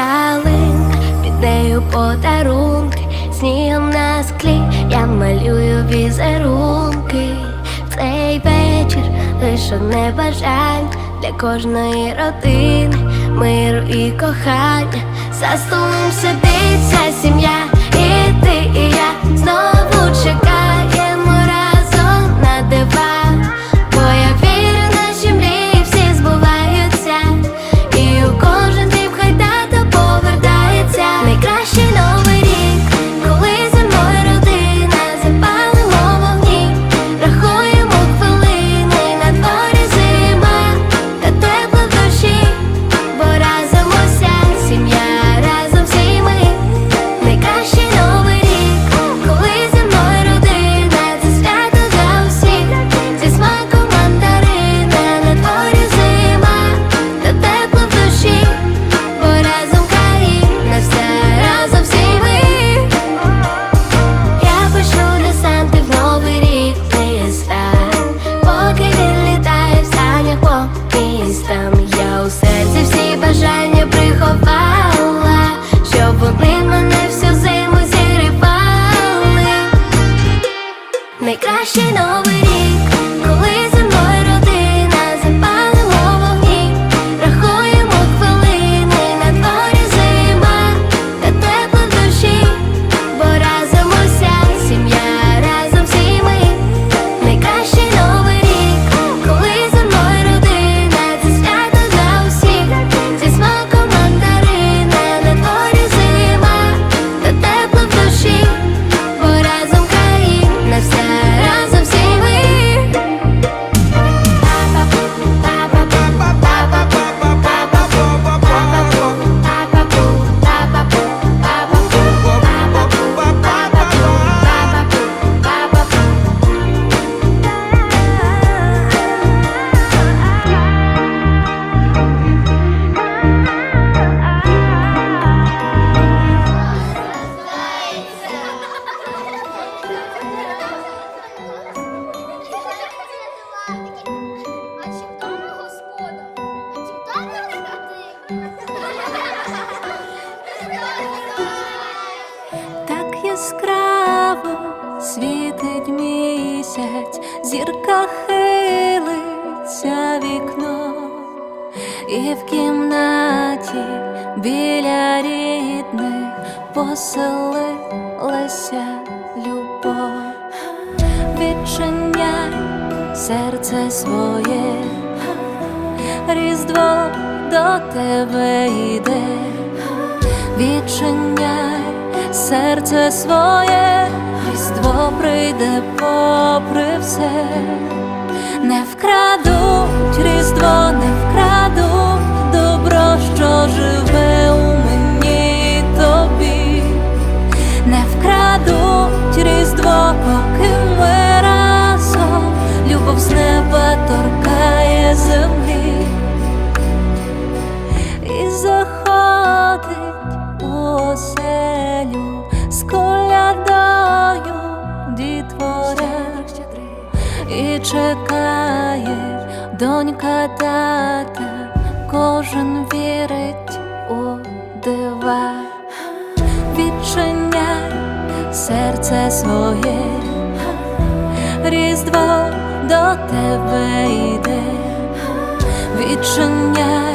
ялинка, під нею подарунки, снігом на склі я малюю візерунки. Цей вечір лише не бажань для кожної родини, миру і кохання. За столом сидить сім'я, і ти, і я знову чекаємо Так яскраво світить місяць, зірка хилиться вікно, і в кімнаті біля рідних поселилася любов. Відчиняй серце своє, Різдво до тебе йде. Відчиняй серце своє, Різдво прийде попри все, не вкрадуть Різдво, не вкрадуть оселю з колядою дітворя і чекає донька тата, кожен вірить у дива, відчиняй серце своє, різдво до тебе йде. Відчиняй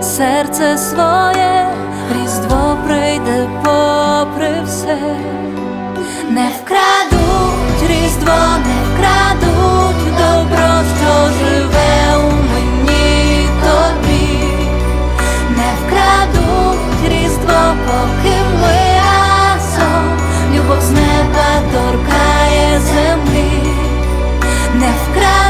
серце своє, серце, не вкрадуть різдво, не вкрадуть добро, що живе у мені тобі, не вкрадуть різдво, поки ми разом любов з неба торкає землі, не вкрадуть.